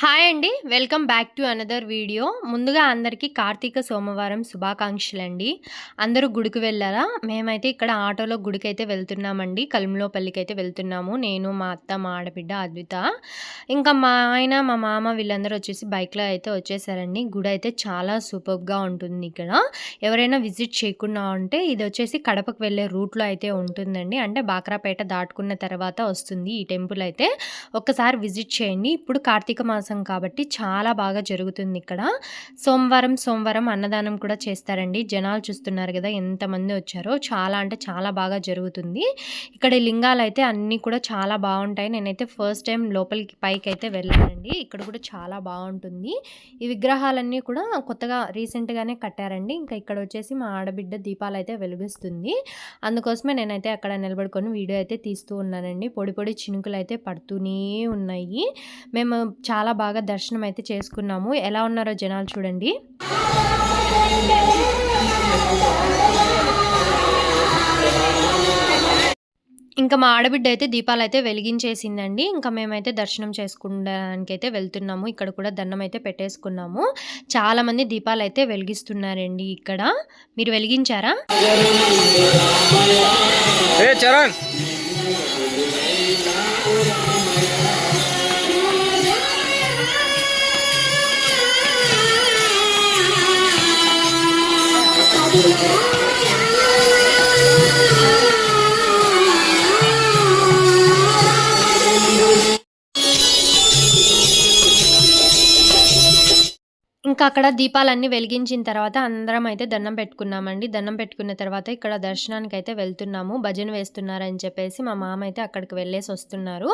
Hi అండి. Welcome back to another video. ముందుగా అందరికీ కార్తీక సోమవారం శుభాకాంక్షలు అండి అందరూ గుడికి వెళ్ళారా మేమైతే ఇక్కడ ఆటోలో గుడికి అయితే వెళ్తున్నామండి. కలుములోపల్లికి అయితే వెళ్తున్నాము. నేను మా అత్త మా ఆడబిడ్డ అద్విత. ఇంకా మా ఆయన మా మామ వీళ్ళందరూ వచ్చేసి బైక్లో అయితే వచ్చేసారండి. గుడి అయితే చాలా సూపర్గా ఉంటుంది ఇక్కడ. ఎవరైనా విజిట్ చేయకుండా ఉంటే ఇది వచ్చేసి కడపకు వెళ్ళే రూట్లో అయితే ఉంటుందండి. అంటే బాక్రాపేట దాటుకున్న తర్వాత వస్తుంది ఈ టెంపుల్ అయితే. ఒక్కసారి విజిట్ చేయండి. ఇప్పుడు కార్తీక మాసం కాబట్టి చాలా బాగా జరుగుతుంది ఇక్కడ. సోమవారం సోమవారం అన్నదానం కూడా చేస్తారండి. జనాలు చూస్తున్నారు కదా ఎంతమంది వచ్చారో. చాలా అంటే చాలా బాగా జరుగుతుంది. ఇక్కడ ఈ లింగాలు అయితే అన్నీ కూడా చాలా బాగుంటాయి. నేనైతే ఫస్ట్ టైం లోపలికి పైకి అయితే వెళ్ళానండి. ఇక్కడ కూడా చాలా బాగుంటుంది. ఈ విగ్రహాలన్నీ కూడా కొత్తగా రీసెంట్గానే కట్టారండి. ఇంకా ఇక్కడ వచ్చేసి మా ఆడబిడ్డ దీపాలు అయితే వెలిగిస్తుంది. అందుకోసమే నేనైతే అక్కడ నిలబడుకొని వీడియో అయితే తీస్తూ ఉన్నానండి. పొడి పొడి చినుకులు అయితే పడుతూనే ఉన్నాయి. మేము చాలా బాగా దర్శనం అయితే చేసుకున్నాము. ఎలా ఉన్నారో జనాలు చూడండి. ఇంకా మా ఆడబిడ్డ అయితే దీపాలు అయితే వెలిగించేసిందండి. ఇంకా మేమైతే దర్శనం చేసుకోవడానికి అయితే వెళ్తున్నాము. ఇక్కడ కూడా దండం అయితే పెట్టేసుకున్నాము. చాలా మంది దీపాలు అయితే వెలిగిస్తున్నారండి ఇక్కడ. మీరు వెలిగించారా? ఏ చరణ్! ఇంకా అక్కడ దీపాలన్నీ వెలిగించిన తర్వాత అందరం అయితే దండం పెట్టుకున్నామండి. దండం పెట్టుకున్న తర్వాత ఇక్కడ దర్శనానికి అయితే వెళ్తున్నాము. భజన వేస్తున్నారని చెప్పేసి మా మామ అయితే అక్కడికి వెళ్ళేసి వస్తున్నారు.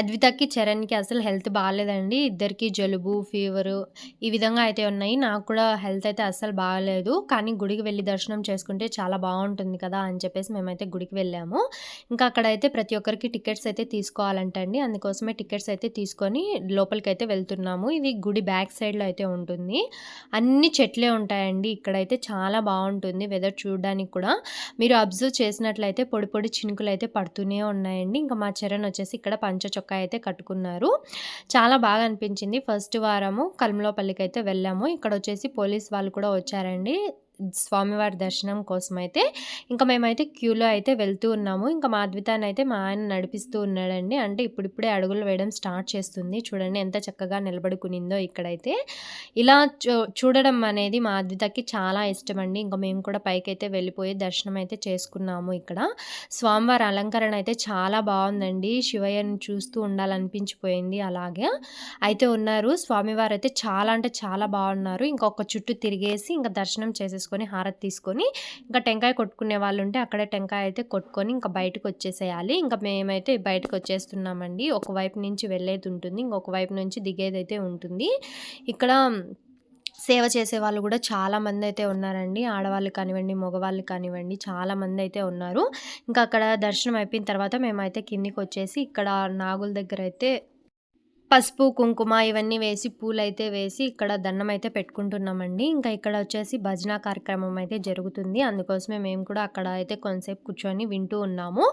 అద్వితకి చరణ్కి అసలు హెల్త్ బాగాలేదండి. ఇద్దరికి జలుబు ఫీవరు ఈ విధంగా అయితే ఉన్నాయి. నాకు కూడా హెల్త్ అయితే అస్సలు బాగాలేదు. కానీ గుడికి వెళ్ళి దర్శనం చేసుకుంటే చాలా బాగుంటుంది కదా అని చెప్పేసి మేమైతే గుడికి వెళ్ళాము. ఇంకా అక్కడైతే ప్రతి ఒక్కరికి టికెట్స్ అయితే తీసుకోవాలంటండి. అందుకోసమే టికెట్స్ అయితే తీసుకొని లోపలికి అయితే వెళ్తున్నాము. ఇది గుడి బ్యాక్ సైడ్లో అయితే ఉంటుంది. అన్ని చెట్లే ఉంటాయండి. ఇక్కడైతే చాలా బాగుంటుంది వెదర్ చూడడానికి కూడా. మీరు అబ్జర్వ్ చేసినట్లయితే పొడి పొడి చినుకులు అయితే పడుతూనే ఉన్నాయండి. ఇంకా మా చరణ్ వచ్చేసి ఇక్కడ పంచ చొక్కా అయితే కట్టుకున్నారు. చాలా బాగా అనిపించింది. ఫస్ట్ వారము కల్మలోపల్లికి అయితే వెళ్ళాము. ఇక్కడ వచ్చేసి పోలీస్ వాళ్ళు కూడా వచ్చారండి. స్వామివారి దర్శనం కోసం అయితే ఇంకా మేమైతే క్యూలో అయితే వెళ్తూ ఉన్నాము. ఇంకా మా అయితే మా ఆయన నడిపిస్తూ ఉన్నాడండి. అంటే ఇప్పుడిప్పుడే అడుగులు వేయడం స్టార్ట్ చేస్తుంది. చూడండి ఎంత చక్కగా నిలబడుకునిందో ఇక్కడైతే. ఇలా చూ- చూడడం అనేది మా చాలా ఇష్టం అండి ఇంకా మేము కూడా పైకి అయితే వెళ్ళిపోయి దర్శనం అయితే చేసుకున్నాము ఇక్కడ. స్వామివారి అలంకరణ అయితే చాలా బాగుందండి. శివయ్యను చూస్తూ ఉండాలనిపించిపోయింది అలాగే. అయితే ఉన్నారు. స్వామివారు అయితే చాలా అంటే చాలా బాగున్నారు. ఇంకొక చుట్టూ తిరిగేసి ఇంకా దర్శనం చేసుకొని హారతి తీసుకొని ఇంకా టెంకాయ కొట్టుకునే వాళ్ళు ఉంటే అక్కడే టెంకాయ అయితే కొట్టుకొని ఇంకా బయటకు వచ్చేసేయాలి. ఇంకా మేమైతే బయటకు వచ్చేస్తున్నామండి. ఒక వైపు నుంచి వెళ్ళేది ఉంటుంది ఇంకొక వైపు నుంచి దిగేది అయితే ఉంటుంది. ఇక్కడ సేవ చేసే వాళ్ళు కూడా చాలా మంది అయితే ఉన్నారండి. ఆడవాళ్ళు కానివ్వండి మగవాళ్ళు కానివ్వండి చాలా మంది అయితే ఉన్నారు. ఇంకా అక్కడ దర్శనం అయిపోయిన తర్వాత మేమైతే కిందికి వచ్చేసి ఇక్కడ నాగుల దగ్గర అయితే పసుపు కుంకుమ ఇవన్నీ వేసి పూలైతే వేసి ఇక్కడ దండం అయితే పెట్టుకుంటున్నామండి. ఇంకా ఇక్కడ వచ్చేసి భజన కార్యక్రమం అయితే జరుగుతుంది. అందుకోసమే మేము కూడా అక్కడ అయితే కొంతసేపు కూర్చొని వింటూ ఉన్నాము.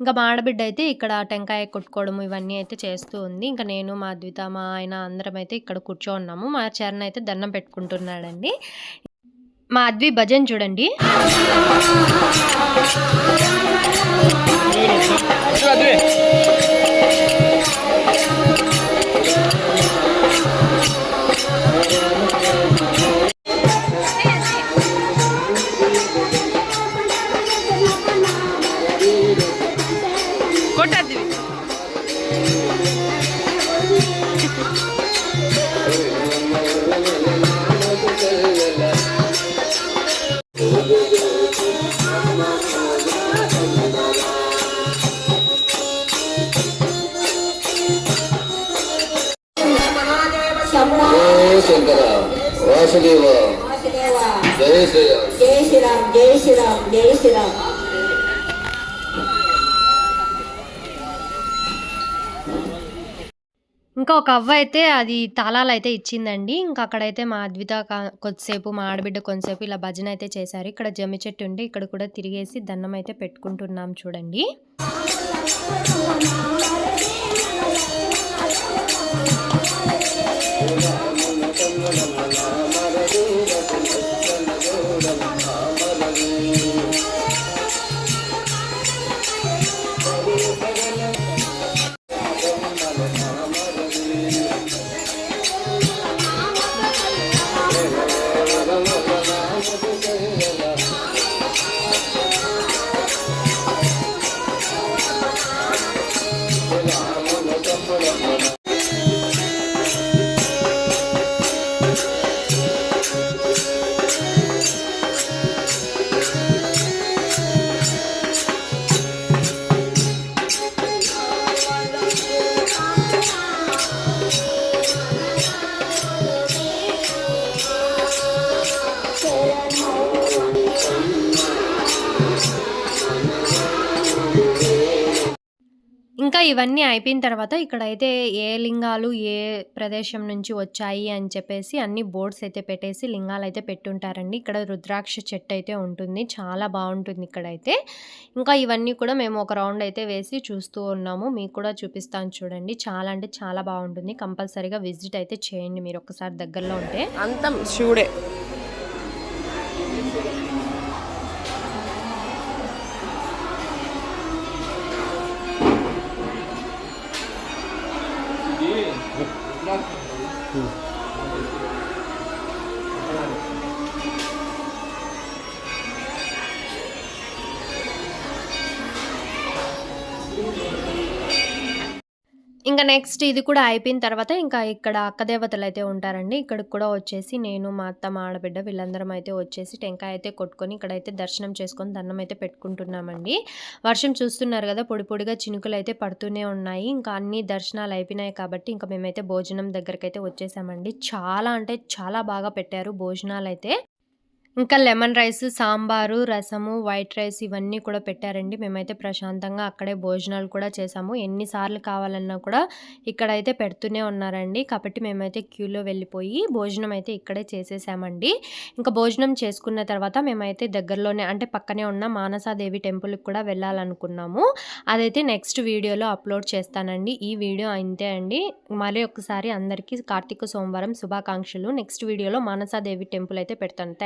ఇంకా మా ఆడబిడ్డ అయితే ఇక్కడ టెంకాయ కొట్టుకోవడం ఇవన్నీ అయితే చేస్తూ ఉంది. ఇంకా నేను మా అద్విత మా ఆయన అందరం అయితే ఇక్కడ కూర్చో ఉన్నాము మా చరణ్ అయితే దండం పెట్టుకుంటున్నాడండి. మా అద్వి భజన్ చూడండి. అదే కొట్టద్ది జయ శంకర. వాసుదేవ. జయ శ్రీరామ్. జై శ్రీరామ్ జై శ్రీరామ్ జై శ్రీరామ్. ఇంకా ఒక అవ్వ అయితే అది తాళాలు అయితే ఇచ్చిందండి. ఇంకా అక్కడైతే మా అద్విత కొద్దిసేపు మా ఆడబిడ్డ కొంతసేపు ఇలా భజన అయితే చేశారు. ఇక్కడ జమ్మి చెట్టు ఉండి ఇక్కడ కూడా తిరిగేసి దండం అయితే పెట్టుకుంటున్నాం చూడండి. ఇంకా ఇవన్నీ అయిపోయిన తర్వాత ఇక్కడైతే ఏ లింగాలు ఏ ప్రదేశం నుంచి వచ్చాయి అని చెప్పేసి అన్ని బోర్డ్స్ అయితే పెట్టేసి లింగాలు అయితే పెట్టుంటారండి. ఇక్కడ రుద్రాక్ష చెట్టు అయితే ఉంటుంది. చాలా బాగుంటుంది ఇక్కడైతే. ఇంకా ఇవన్నీ కూడా మేము ఒక రౌండ్ అయితే వేసి చూస్తూ ఉన్నాము. మీకు కూడా చూపిస్తాను చూడండి. చాలా అంటే చాలా బాగుంటుంది. కంపల్సరీగా విజిట్ అయితే చేయండి మీరు ఒకసారి దగ్గరలో ఉంటే. అంతం శివుడే. ఇంకా నెక్స్ట్ ఇది కూడా అయిపోయిన తర్వాత ఇంకా ఇక్కడ అక్క దేవతలు అయితే ఉంటారండి. ఇక్కడికి కూడా వచ్చేసి నేను మా అత్త మా ఆడబిడ్డ వీళ్ళందరం అయితే వచ్చేసి టెంకాయ అయితే కొట్టుకొని ఇక్కడైతే దర్శనం చేసుకొని దండం అయితే పెట్టుకుంటున్నామండి. వర్షం చూస్తున్నారు కదా పొడి పొడిగా చినుకులు అయితే పడుతూనే ఉన్నాయి. ఇంకా అన్ని దర్శనాలు అయిపోయినాయి కాబట్టి ఇంకా మేమైతే భోజనం దగ్గరికి అయితే వచ్చేసామండి. చాలా అంటే చాలా బాగా పెట్టారు భోజనాలు అయితే. ఇంకా లెమన్ రైస్ సాంబారు రసము వైట్ రైస్ ఇవన్నీ కూడా పెట్టారండి. మేమైతే ప్రశాంతంగా అక్కడే భోజనాలు కూడా చేసాము. ఎన్నిసార్లు కావాలన్నా కూడా ఇక్కడైతే పెడుతూనే ఉన్నారండి. కాబట్టి మేమైతే క్యూలో వెళ్ళిపోయి భోజనం అయితే ఇక్కడే చేసేసామండి. ఇంకా భోజనం చేసుకున్న తర్వాత మేమైతే దగ్గరలోనే అంటే పక్కనే ఉన్న మానసాదేవి టెంపుల్కి కూడా వెళ్ళాలనుకున్నాము. అదైతే నెక్స్ట్ వీడియోలో అప్లోడ్ చేస్తానండి. ఈ వీడియో అంతే అండి. మరీ ఒకసారి అందరికీ కార్తీక సోమవారం శుభాకాంక్షలు. నెక్స్ట్ వీడియోలో మానసాదేవి టెంపుల్ అయితే పెడతాను.